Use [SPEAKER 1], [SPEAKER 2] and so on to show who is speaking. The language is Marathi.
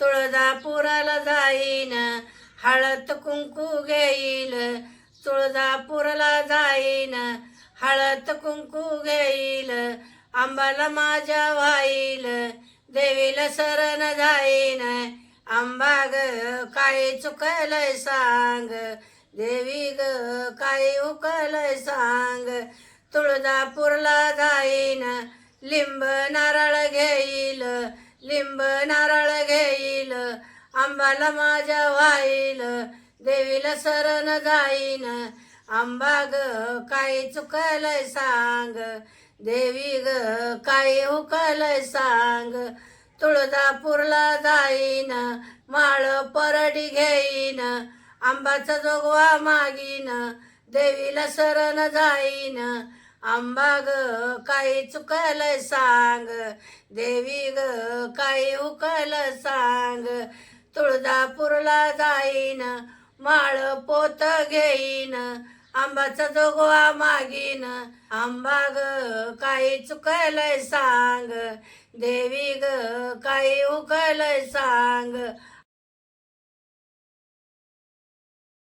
[SPEAKER 1] तुळजापुराला जाईन हळद कुंकू घेईल. तुळजापुराला जाईन हळद कुंकू घेईल. आंबाला माझ्या वाईल देवीला शरण जाईन. आंबा ग काय चुकलंय सांग. देवी ग काय उकलय सांग. तुळजापूरला जाईन लिंब नारळ घेईल लिंब नारळ घेईल. आंबाला माझ्या वाईल देवीला शरण जाईन. आंबा ग काही चुकलंय सांग? देवी ग काही हुकलय सांग? तुळजापूरला जाईन माळ परडी घेईन. आंबाचा जोगवा मागीन देवीला शरण जाईन. आंबा ग काही चुकलंय सांग? देवी ग काही उकल सांग? तुळजापूरला जाईन माळ पोत घेईन आंबाचा जोगवा मागीन. आंबा ग काही चुकलंय सांग देवी ग काही उकलय सांग.